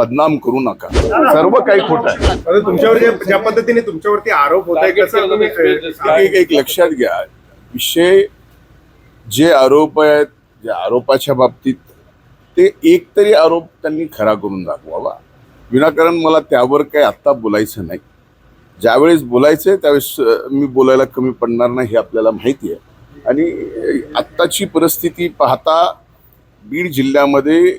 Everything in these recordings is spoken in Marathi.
बदनाम करू नका. सर्व काही खोटं आहे. तुमच्यावर जे- ज्या पद्धतीने तुमच्यावरती आरोप होत आहे एक एक लक्षात घ्या. विषय जे आरोप आहेत ज्या आरोपाच्या बाबतीत ते एक तरी आरोप त्यांनी खरा करून दाखवावा. विनाकारण मला त्यावर काही आत्ता बोलायचं नाही. ज्यावेळेस बोलायचं त्यावेळेस अं, मी बोलायला कमी पडणार नाही हे आपल्याला माहिती आहे. आणि आत्ताची परिस्थिती पाहता बीड जिल्ह्यामध्ये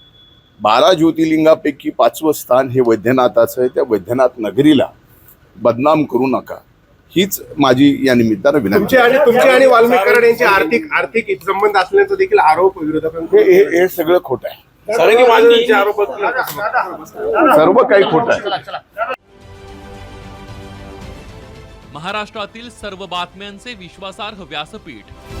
बारा ज्योतिर्लिंगापैकी पाचवं स्थान हे वैद्यनाथाचं आहे. त्या वैद्यनाथ नगरीला बदनाम करू नका. हीच माझी या निमित्तानं तुमचे विनंती आणि तुमचे आणि वाल्मिक कराड यांचे आर्थिक आर्थिक हितसंबंध असल्याचा देखील आरोप विरोधकांकडून हे हे- सगळं खोटं आहे. आरोप. सर्व काही खोटं आहे. महाराष्ट्रातील सर्व बातम्यांचे विश्वासार्ह व्यासपीठ